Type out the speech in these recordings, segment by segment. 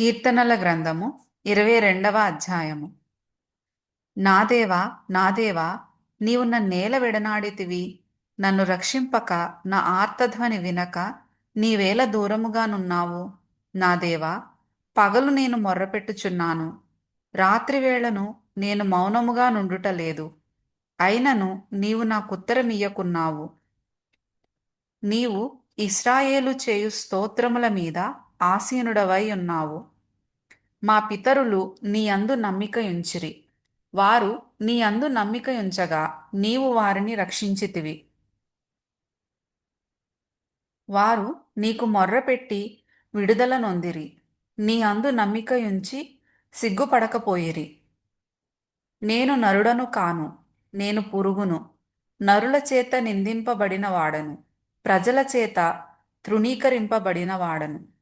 కీర్తనల గ్రంథము ఇరవై రెండవ అధ్యాయము. నాదేవా నాదేవా నా నేల నీవు నన్నేల విడనాడితివి నన్ను రక్షింపక నా ఆర్తధ్వని వినక నీవేల దూరముగానున్నావు నాదేవా పగలు నేను మొర్రపెట్టుచున్నాను. రాత్రివేళను నేను మౌనముగా నుండుటలేదు అయినను నీవు నాకుత్తరమియ్యకున్నావు నీవు ఇస్రాయేలు చేయు స్తోత్రముల మీద ఆసీనుడవై ఉన్నావు. మా పితరులు నీ అందు నమ్మిక ఉంచిరి వారు నీ అందు నమ్మిక ఉంచగా నీవు వారిని రక్షించితివి. వారు నీకు మొర్రపెట్టి విడుదల నొందిరి. నీ అందు నమ్మిక ఉంచి సిగ్గుపడకపోయిరి. నేను నరుడను కాను నేను పురుగును. నరుల చేత నిందింపబడిన వాడను ప్రజల చేత తృణీకరింపబడిన వాడను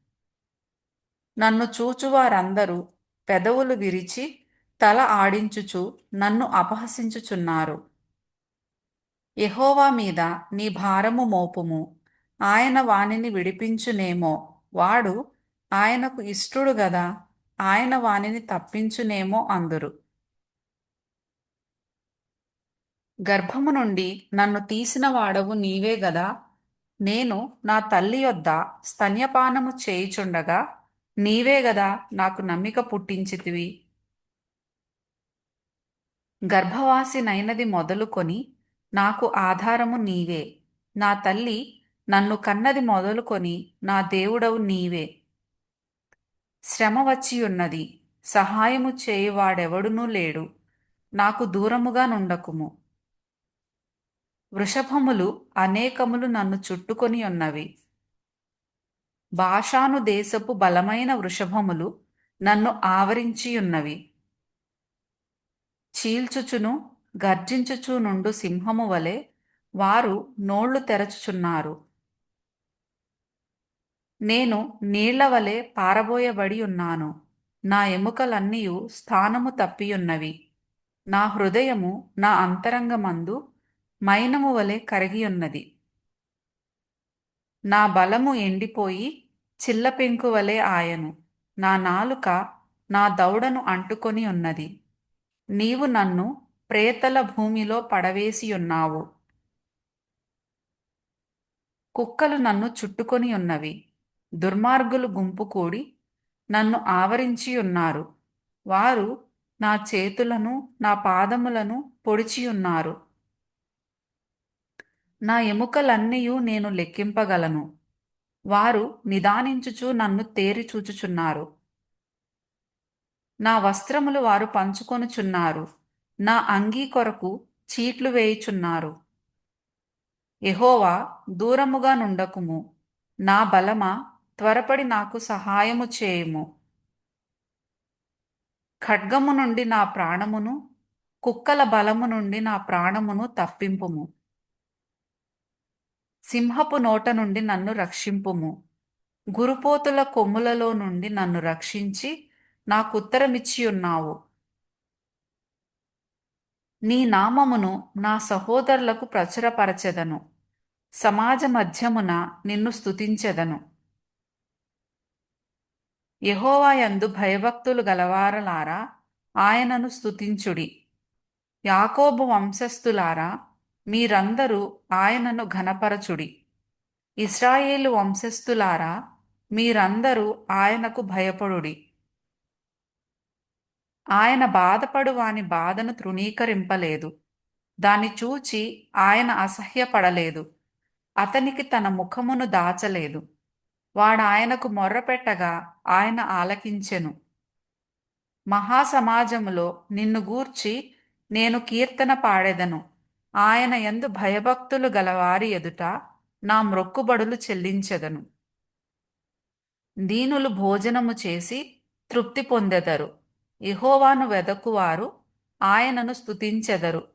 నన్ను చూచువారందరూ పెదవులు విరిచి తల ఆడించుచు నన్ను అపహసించుచున్నారు. యహోవా మీద నీ భారము మోపుము. ఆయన వానిని విడిపించునేమో. వాడు ఆయనకు ఇష్టుడు గదా ఆయన వానిని తప్పించునేమో అందురు. గర్భము నుండి నన్ను తీసిన వాడవు నీవే గదా నేను నా తల్లి యొద్ద స్తన్యపానము చేయుచుండగా నీవే గదా నాకు నమ్మిక పుట్టించితివి. గర్భవాసినైనది మొదలుకొని నాకు ఆధారము నీవే. నా తల్లి నన్ను కన్నది మొదలుకొని నా దేవుడవు నీవే. శ్రమ వచ్చియున్నది సహాయము చేయువాడెవడునూ లేడు. నాకు దూరముగా నుండకుము. వృషభములు అనేకములు నన్ను చుట్టుకొని ఉన్నవి భాషాను దేశపు బలమైన వృషభములు నన్ను ఆవరించియున్నవి. చీల్చుచును గర్జించుచు నుండు సింహము వలె వారు నోళ్ళు తెరచుచున్నారు. నేను నీళ్ళ వలె పారబోయబడి ఉన్నాను నా ఎముకలన్నీయు స్థానము తప్పియున్నవి. నా హృదయము నా అంతరంగమందు మైనము వలె కరిగియున్నది. నా బలము ఎండిపోయి చిల్లపెంకు వలె ఆయను. నా నాలుక నా దౌడను అంటుకొని ఉన్నది. నీవు నన్ను ప్రేతల భూమిలో పడవేసి ఉన్నావు. కుక్కలు నన్ను చుట్టుకొని ఉన్నవి. దుర్మార్గులు గుంపు కూడి నన్ను ఆవరించి ఉన్నారు. వారు నా చేతులను నా పాదములను పొడిచియున్నారు నా ఎముకలన్నీయు నేను లెక్కింపగలను. వారు నిదానించుచు నన్ను తేరి చూచుచున్నారు. నా వస్త్రములు వారు పంచుకొనుచున్నారు. నా అంగీ కొరకు చీట్లు వేయుచున్నారు. ఎహోవా దూరముగా నుండకుము. నా బలమా త్వరపడి నాకు సహాయము చేయుము. ఖడ్గము నుండి నా ప్రాణమును కుక్కల బలము నుండి నా ప్రాణమును తప్పింపుము. సింహపు నోట నుండి నన్ను రక్షింపుము. గురుపోతుల కొమ్ములలో నుండి నన్ను రక్షించి నాకుత్తరమిచ్చి ఉన్నావు నీ నామమును నా సహోదరులకు ప్రచురపరచెదను. సమాజ మధ్యమున నిన్ను స్తుతించెదను. యహోవాయందు భయభక్తులు గలవారలారా ఆయనను స్తుతించుడి. యాకోబు వంశస్థులారా మీరందరూ ఆయనను ఘనపరచుడి. ఇస్రాయేలు వంశస్థులారా మీరందరూ ఆయనకు భయపడుడి. ఆయన బాధపడు వాని బాధను తృణీకరింపలేదు. దాన్ని చూచి ఆయన అసహ్యపడలేదు. అతనికి తన ముఖమును దాచలేదు. వాడాయనకు మొర్రపెట్టగా ఆయన ఆలకించెను. మహాసమాజములో నిన్ను గూర్చి నేను కీర్తన పాడెదను. ఆయన ఎందు భయభక్తులు గలవారి ఎదుట నా మ్రొక్కుబడులు చెల్లించెదను. దీనులు భోజనము చేసి తృప్తి పొందెదరు. ఇహోవాను వెదకువారు ఆయనను స్తుతించెదరు.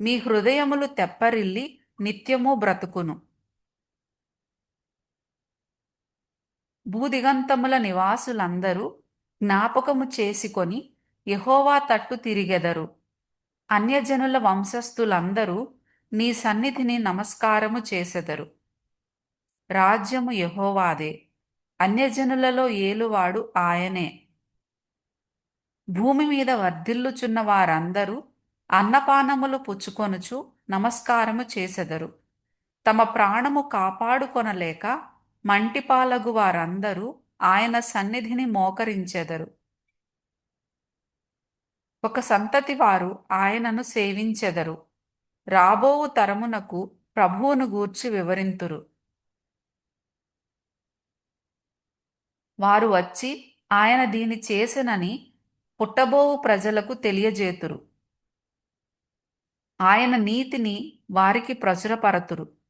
మీ హృదయములు తెప్పరిల్లి నిత్యము బ్రతుకును. భూదిగంతముల నివాసులందరూ జ్ఞాపకము చేసుకొని యహోవా తట్టు తిరిగెదరు. అన్యజనుల వంశస్థులందరూ నీ సన్నిధిని నమస్కారము చేసెదరు. రాజ్యము యహోవాదే అన్యజనులలో ఏలువాడు ఆయనే. భూమి మీద వర్ధిల్లుచున్న వారందరూ అన్నపానములు పుచ్చుకొనుచు నమస్కారము చేసెదరు. తమ ప్రాణము కాపాడుకొనలేక మంటిపాలగు వారందరూ ఆయన సన్నిధిని మోకరించెదరు. ఒక సంతతి వారు ఆయనను సేవించెదరు. రాబోవు తరమునకు ప్రభువును గూర్చి వివరింతురు. వారు వచ్చి ఆయన దీని చేసెనని పుట్టబోవు ప్రజలకు తెలియజేతురు. ఆయన నీతిని వారికి ప్రచురపరతురు.